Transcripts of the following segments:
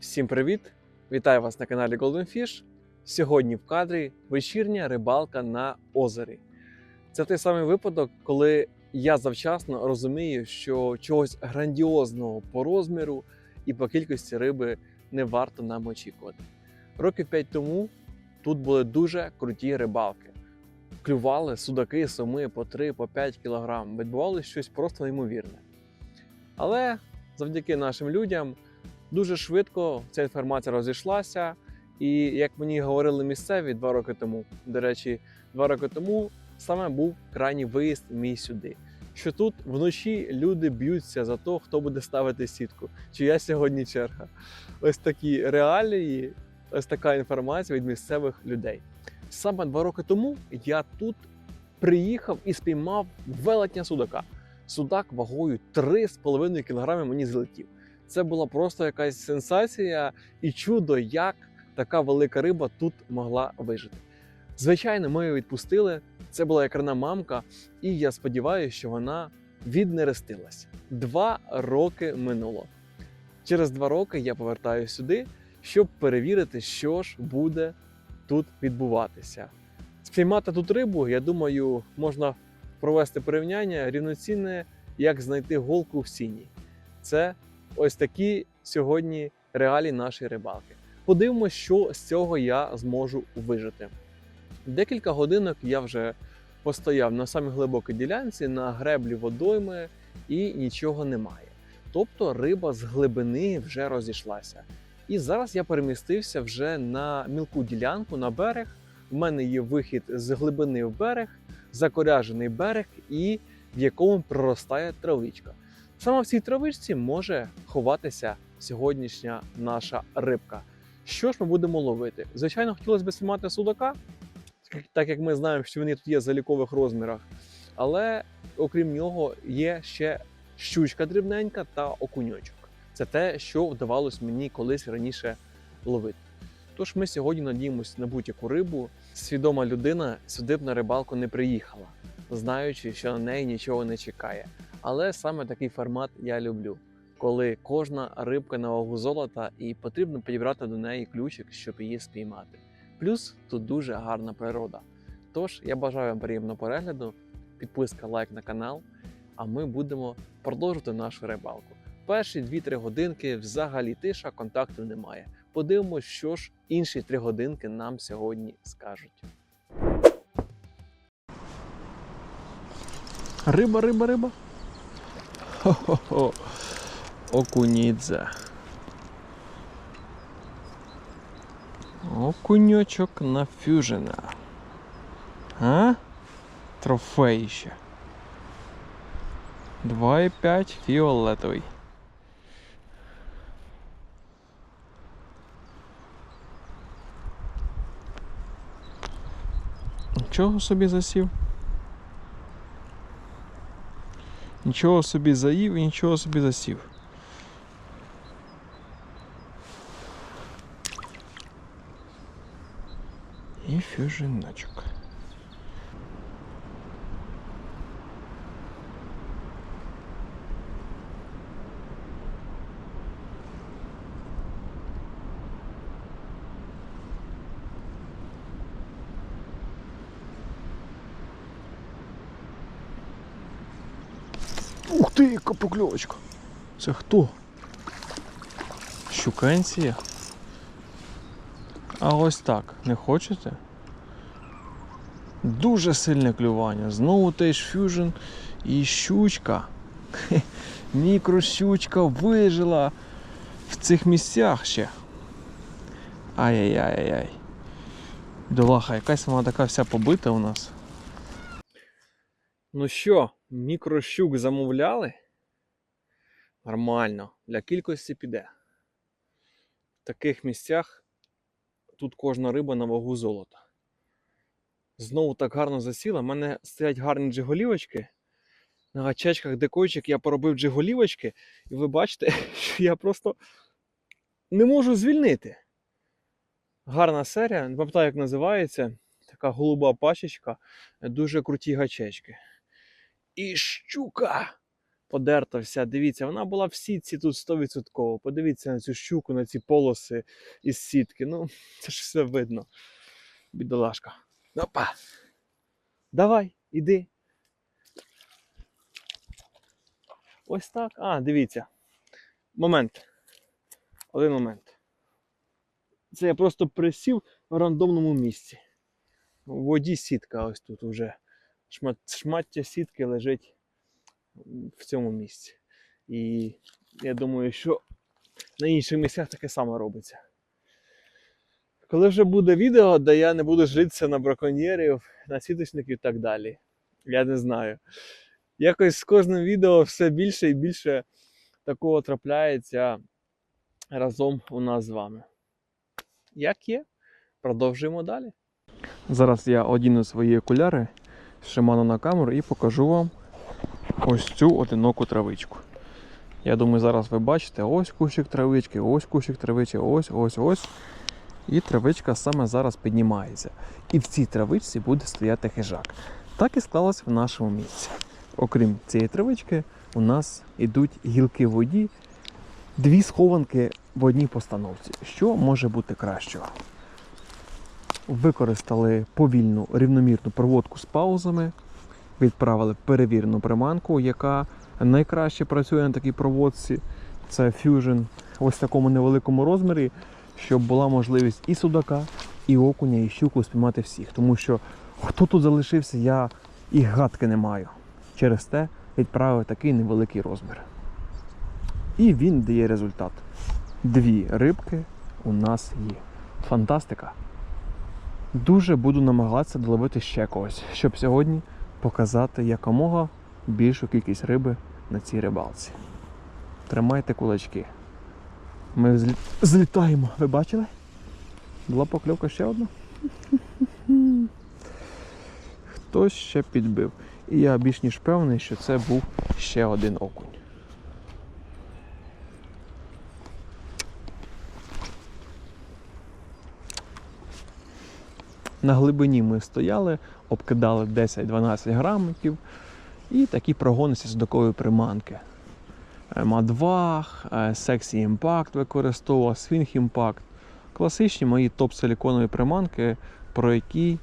Всім привіт! Вітаю вас на каналі Golden Fish. Сьогодні в кадрі вечірня рибалка на озері. Це той самий випадок, коли я завчасно розумію, що чогось грандіозного по розміру і по кількості риби не варто нам очікувати. Років 5 тому тут були дуже круті рибалки. Клювали судаки, соми по 3, по 5 кілограм. Відбувалося щось просто неймовірне. Але завдяки нашим людям дуже швидко ця інформація розійшлася. І як мені говорили місцеві два роки тому, до речі, два роки тому саме був крайній виїзд мій сюди. Що тут вночі люди б'ються за те, хто буде ставити сітку, чия сьогодні черга. Ось такі реалії, ось така інформація від місцевих людей. Саме два роки тому я тут приїхав і спіймав велетня судака. Судак вагою 3,5 кг мені злетів. Це була просто якась сенсація і чудо, як така велика риба тут могла вижити. Звичайно, ми її відпустили. Це була якрана мамка, і я сподіваюся, що вона віднерестилась. Два роки минуло. Через два роки я повертаюся сюди, щоб перевірити, що ж буде тут відбуватися. Спіймати тут рибу, я думаю, можна провести порівняння рівноцінне, як знайти голку в сіні. Це ось такі сьогодні реалії нашої рибалки. Подивимось, що з цього я зможу вижити. Декілька годинок я вже постояв на самій глибокій ділянці на греблі водойми і нічого немає. Тобто риба з глибини вже розійшлася. І зараз я перемістився вже на мілку ділянку на берег. У мене є вихід з глибини в берег, закоряжений берег, і в якому проростає травичка. Саме в цій травичці може ховатися сьогоднішня наша рибка. Що ж ми будемо ловити? Звичайно, хотілося б спіймати судака, так як ми знаємо, що вони тут є в залікових розмірах. Але окрім нього є ще щучка дрібненька та окуньочок. Це те, що вдавалось мені колись раніше ловити. Тож ми сьогодні надіємося на будь-яку рибу. Свідома людина сюди б на рибалку не приїхала, знаючи, що на неї нічого не чекає. Але саме такий формат я люблю, коли кожна рибка на вагу золота і потрібно підібрати до неї ключик, щоб її спіймати. Плюс тут дуже гарна природа. Тож я бажаю вам приємного перегляду, підписка, лайк на канал, а ми будемо продовжувати нашу рибалку. Перші 2-3 годинки взагалі тиша, контакту немає. Подивимось, що ж інші 3 годинки нам сьогодні скажуть. Риба, риба, риба. Хо-хо-хо. Окунідзе. Окуньочок на фюжена. А? Трофеїще. 2,5 фіолетовий. Нічого собі засів. Нічого собі заїв і нічого собі засів. І фюжиночок. Ух ти, яка покльовочка! Це хто? Щуканція? А ось так, не хочете? Дуже сильне клювання. Знову теж фюжн і щучка. Мікрощучка вижила в цих місцях ще. Ай-яй-яй-яй. Долаха, якась вона така вся побита у нас. Ну що, мікрощук замовляли? Нормально, для кількості піде. В таких місцях тут кожна риба на вагу золота. Знову так гарно засіла. У мене стоять гарні джиголівочки. На гачечках декойчик я поробив джиголівочки, і ви бачите, що я просто не можу звільнити. Гарна серія, не пам'ятаю, як називається. Така голуба пачечка, дуже круті гачечки. І щука! подерта вся. Дивіться, вона була в сітці тут 100%. Подивіться на цю щуку, на ці полоси із сітки. Ну, це ж все видно. Бідолашка. Опа. Давай, іди. Ось так. А, дивіться. Момент. Один момент. Це я просто присів в рандомному місці. У воді сітка ось тут уже. Шмат, шмаття сітки лежить в цьому місці. І я думаю, що на інших місцях таке саме робиться. Коли вже буде відео, де я не буду житися на браконьєрів, на сіточників і так далі. Я не знаю. Якось з кожним відео все більше і більше такого трапляється разом у нас з вами. Як є, продовжуємо далі. Зараз я одіну свої окуляри Shimano на камеру і покажу вам ось цю одиноку травичку. Я думаю, зараз ви бачите ось кущик травички, ось кущик травички, ось, ось, ось. І травичка саме зараз піднімається. І в цій травичці буде стояти хижак. Так і склалось в нашому місці. Окрім цієї травички, у нас ідуть гілки в воді, дві схованки в одній постановці. Що може бути кращого? Використали повільну рівномірну проводку з паузами, відправили перевірену приманку, яка найкраще працює на такій проводці. Це Fusion ось в такому невеликому розмірі, щоб була можливість і судака, і окуня, і щуку спіймати всіх. Тому що хто тут залишився, я і гадки не маю. Через те відправив такий невеликий розмір. І він дає результат. Дві рибки у нас є. Фантастика! Дуже буду намагатися доловити ще когось, щоб сьогодні показати якомога більшу кількість риби на цій рибалці. Тримайте кулачки. Ми взлі- злітаємо. Ви бачили? Була покльовка ще одна. Хтось ще підбив. І я більш ніж певний, що це був ще один окунь. На глибині ми стояли, обкидали 10-12 грамів і такі прогони зі судакової приманки. Е, Мадвах, Sexy Impact використовував, Swing Impact. Класичні мої топ-силіконові приманки, про які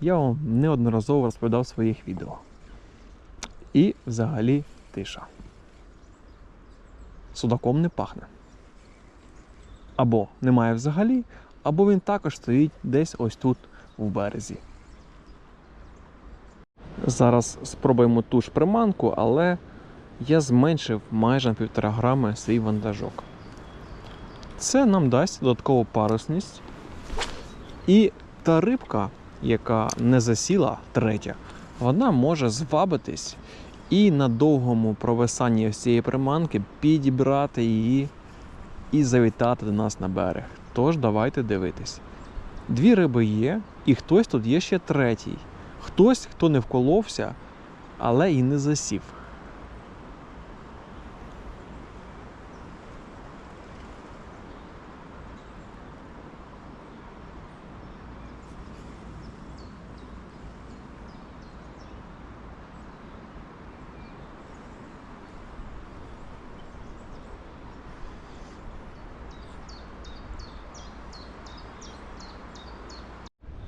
я вам неодноразово розповідав в своїх відео. І взагалі тиша. Судаком не пахне. Або немає взагалі, або він також стоїть десь ось тут в березі. Зараз спробуємо ту ж приманку, але я зменшив майже на півтора грами свій вантажок. Це нам дасть додаткову парусність. І та рибка, яка не засіла, третя, вона може звабитись і на довгому провисанні ось цієї приманки підібрати її і завітати до нас на берег. Тож давайте дивитись. Дві риби є, і хтось тут є ще третій. Хтось, хто не вколовся, але і не засів.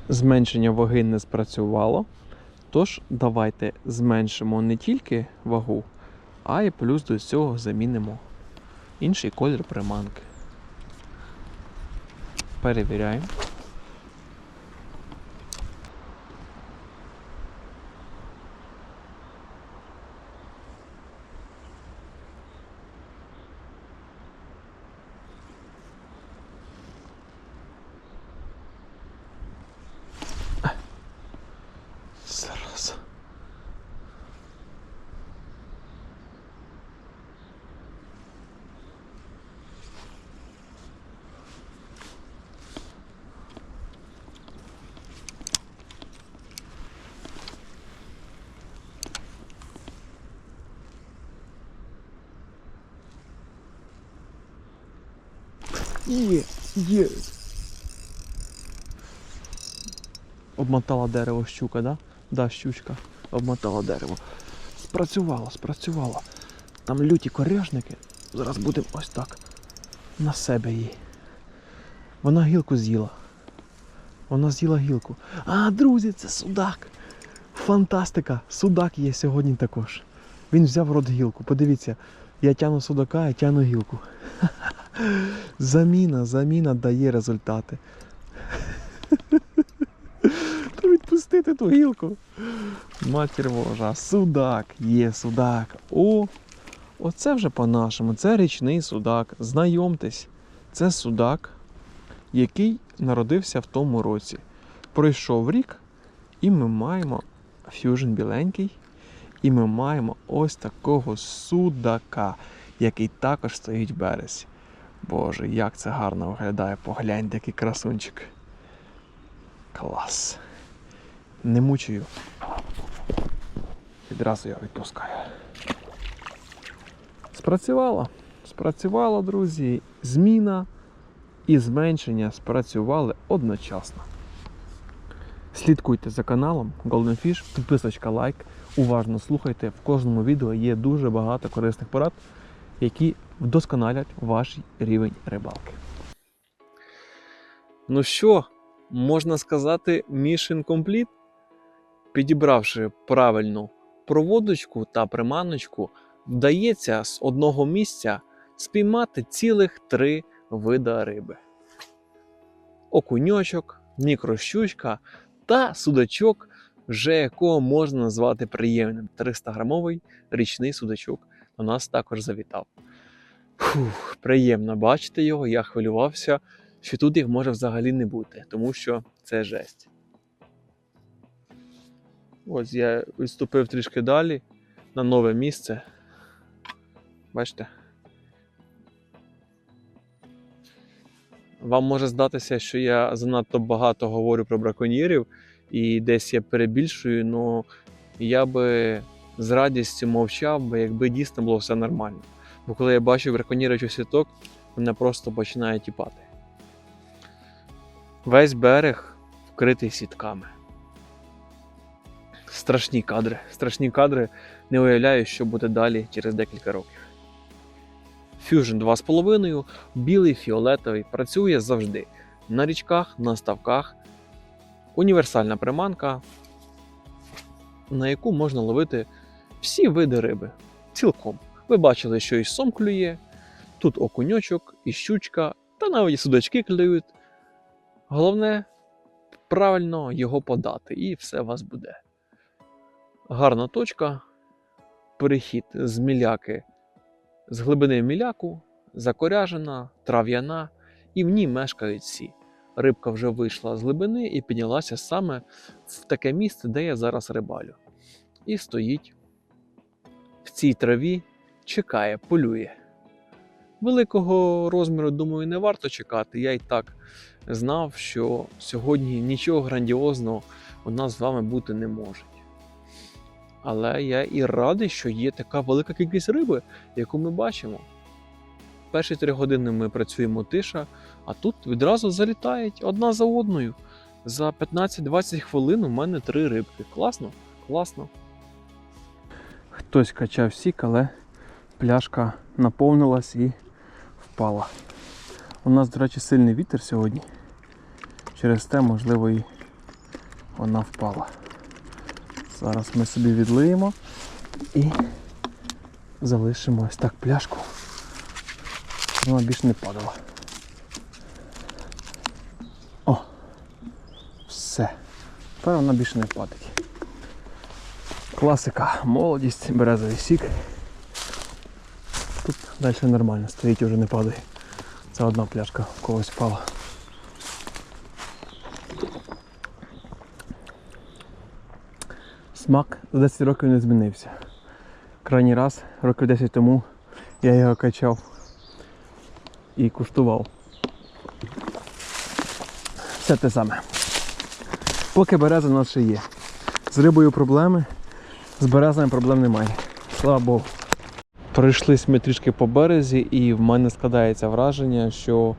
Зменшення ваги не спрацювало. Тож давайте зменшимо не тільки вагу, а й плюс до цього замінимо інший колір приманки. Перевіряємо. Зараз. Є, є. Обмотала дерево щука, да? Да, щучка. Обмотала дерево. Спрацювало, спрацювало. там люті коряжники. Зараз будемо ось так. На себе її. Вона гілку з'їла. Вона з'їла гілку. А, друзі, це судак. Фантастика! Судак є сьогодні також. Він взяв рот гілку. Подивіться, я тяну судака, я тяну гілку. Заміна, заміна дає результати. Та відпустити ту гілку. Матір Божа, судак, є судак. О, оце вже по-нашому. Це річний судак. Знайомтесь, це судак, який народився в тому році. Пройшов рік, і ми маємо фюжн біленький. І ми маємо ось такого судака, який також стоїть в березі. Боже, як це гарно виглядає. Погляньте, який красунчик. Клас. Не мучую. Відразу я відпускаю. Спрацювало. Спрацювало, друзі. Зміна і зменшення спрацювали одночасно. Слідкуйте за каналом Golden Fish, підписочка, лайк. Уважно слухайте. В кожному відео є дуже багато корисних порад, які вдосконалять ваш рівень рибалки. Ну що, можна сказати, mission complete? Підібравши правильну проводочку та приманочку, вдається з одного місця спіймати цілих три вида риби: окуньочок, мікрощучка та судачок, вже якого можна назвати приємним. 300-грамовий річний судачок до нас також завітав. Фух, приємно бачити його, я хвилювався, що тут їх може взагалі не бути, тому що це жесть. Ось я відступив трішки далі на нове місце. Бачите? Вам може здатися, що я занадто багато говорю про браконьєрів і десь я перебільшую, але я би з радістю мовчав, би, якби дійсно було все нормально. Бо коли я бачу браконьєричий сіток, мене просто починає тіпати. Весь берег вкритий сітками. Страшні кадри. Страшні кадри. Не уявляю, що буде далі через декілька років. Fusion 2,5, білий фіолетовий, працює завжди. На річках, на ставках. Універсальна приманка, на яку можна ловити всі види риби. Цілком. Ви бачили, що і сом клює, тут окуньочок, і щучка, та навіть судачки клюють. Головне правильно його подати, і все у вас буде. Гарна точка. Перехід з міляки з глибини міляку, закоряжена, трав'яна, і в ній мешкають всі. Рибка вже вийшла з глибини і піднялася саме в таке місце, де я зараз рибалю. І стоїть в цій траві, чекає, полює. Великого розміру, думаю, не варто чекати. Я й так знав, що сьогодні нічого грандіозного у нас з вами бути не може. Але я і радий, що є така велика кількість риби, яку ми бачимо. Перші три години ми працюємо тиша, а тут відразу залітають одна за одною. За 15-20 хвилин у мене три рибки. Класно? Класно. Хтось качав сік, але пляшка наповнилась і впала. У нас, до речі, сильний вітер сьогодні. Через те, можливо, і вона впала. Зараз ми собі відлиємо і залишимо ось так пляшку. Вона більше не падала. О! Все. Тепер вона більше не впадить. Класика, молодість, березовий сік. Тут далі нормально, стоїть вже не падає. Це одна пляшка в когось впала. Смак за 10 років не змінився. Крайній раз, років 10 тому, я його качав і куштував. Все те саме. Поки береза ще є. З рибою проблеми, з березами проблем немає. Слава Богу. Пройшлись ми трішки по березі, і в мене складається враження, що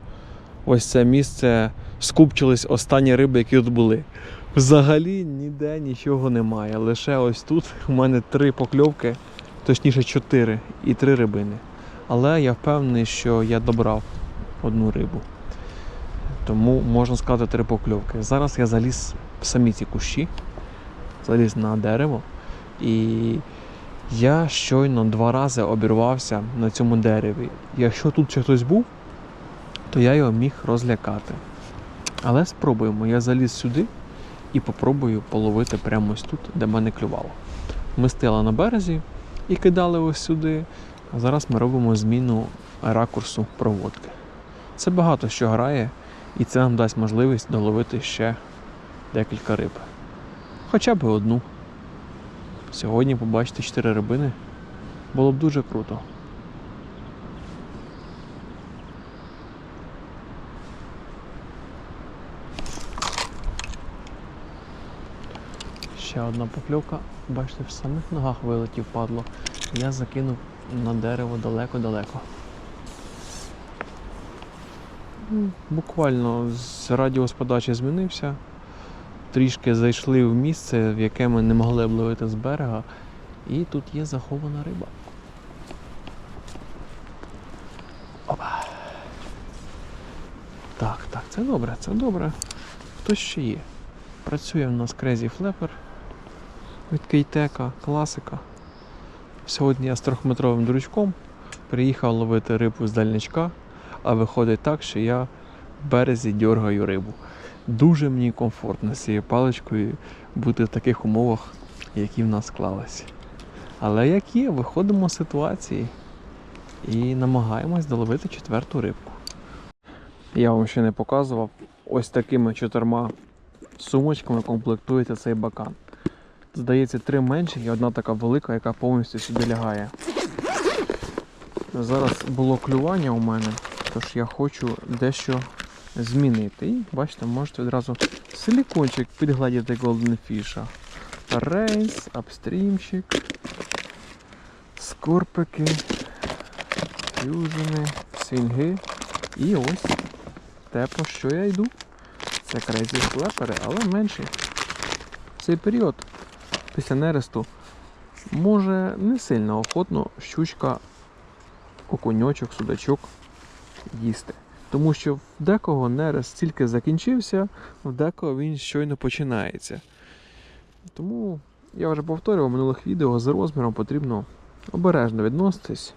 ось це місце скупчились останні риби, які тут були. Взагалі ніде нічого немає. Лише ось тут у мене три покльовки точніше 4 і 3 рибини. Але я впевнений, що я добрав одну рибу. Тому можна сказати три покльовки. Зараз я заліз в самі ці кущі, заліз на дерево, і я щойно два рази обірвався на цьому дереві. Якщо тут ще хтось був, то я його міг розлякати. Але спробуємо, я заліз сюди і попробую половити прямо ось тут, де мене клювало. Ми стояли на березі і кидали ось сюди. А зараз ми робимо зміну ракурсу проводки. Це багато що грає, і це нам дасть можливість доловити ще декілька риб. Хоча б одну. Сьогодні побачити 4 рибини було б дуже круто. Ще одна покльовка. Бачите, в самих ногах вилетів падло. Я закинув на дерево далеко-далеко. Буквально з радіус подачі змінився. Трішки зайшли в місце, в яке ми не могли обловити з берега. І тут є захована риба. Опа. Так, так, це добре, це добре. Хтось ще є. Працює в нас Crazy Flapper від Кейтека, класика. Сьогодні я з трьохметровим дурачком приїхав ловити рибу з дальничка, а виходить так, що я в березі дергаю рибу. Дуже мені комфортно з цією паличкою бути в таких умовах, які в нас склалися. Але як є, виходимо з ситуації і намагаємось доловити четверту рибку. Я вам ще не показував, ось такими чотирма сумочками комплектується цей бакан. Здається, три менші і одна така велика, яка повністю сюди лягає. Зараз було клювання у мене, тож я хочу дещо змінити. І бачите, можете одразу силікончик підгладити Golden Fish. Рейс, апстрімчик, скорпики, фюжени, свінги. І ось те, по що я йду. Це Crazy флепери, але менші. В цей період після нересту може не сильно охотно щучка, окуньочок, судачок їсти. Тому що в декого нерест тільки закінчився, в декого він щойно починається. Тому я вже повторював в минулих відео, з розміром потрібно обережно відноситись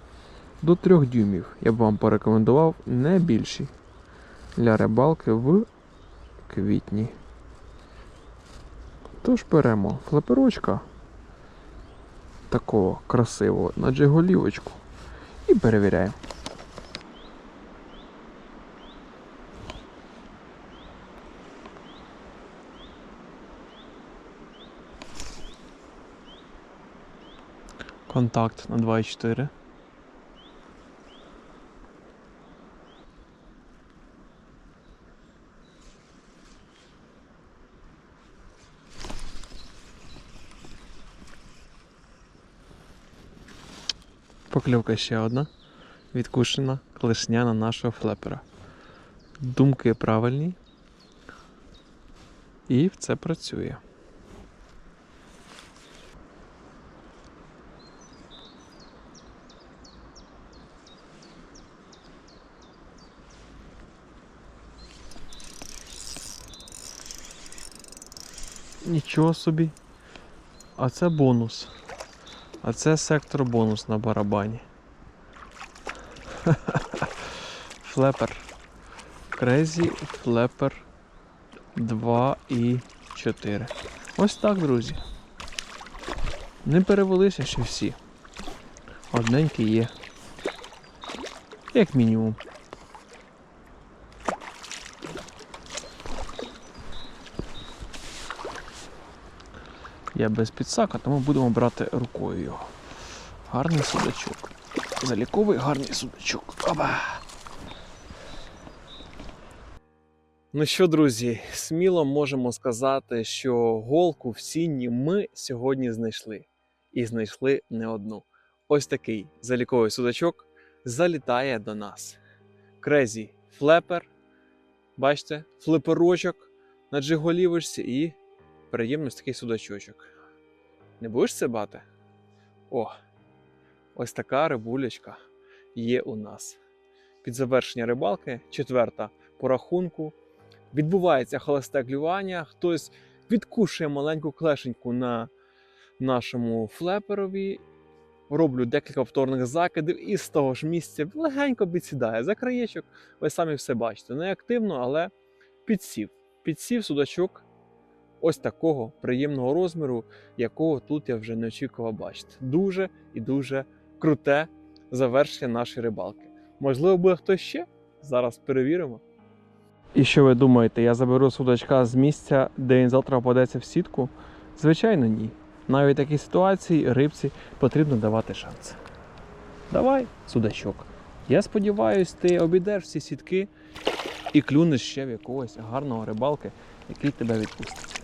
до 3 дюймів. Я б вам порекомендував не більші для рибалки в квітні. Тож беремо флеперочка такого красивого на джиголівочку і перевіряємо. Контакт на 2,4. Покльовка ще одна. Відкушена клешняна нашого флепера. Думки правильні. І це працює. Нічого собі. А це бонус. А це сектор бонус на барабані. Флепер. Crazy Flapper 2 і 4. Ось так, друзі. Не перевелися ще всі. Одненький є. Як мінімум. Я без підсака, тому будемо брати рукою його. Гарний судачок. Заліковий гарний судачок. Оба! Ну що, друзі, сміло можемо сказати, що голку в сінні ми сьогодні знайшли. І знайшли не одну. Ось такий заліковий судачок залітає до нас. Крезі флепер. Бачите, флеперочок на джиголівочці і ось такий судачочок. Не будеш це бати? О, ось така рибулечка є у нас. Під завершення рибалки, четверта по рахунку. Відбувається холосте клювання, хтось відкушує маленьку клешеньку на нашому флеперові. Роблю декілька повторних закидів і з того ж місця легенько підсідає за краєчок. Ви самі все бачите. Не активно, але підсів. Підсів судачок ось такого приємного розміру, якого тут я вже не очікував бачити. Дуже і дуже круте завершення нашої рибалки. Можливо, буде хтось ще? Зараз перевіримо. І що ви думаєте, я заберу судачка з місця, де він завтра попадеться в сітку? Звичайно, ні. Навіть в такій ситуації рибці потрібно давати шанс. Давай, судачок. Я сподіваюся, ти обійдеш всі сітки і клюнеш ще в якогось гарного рибалки, який тебе відпустить.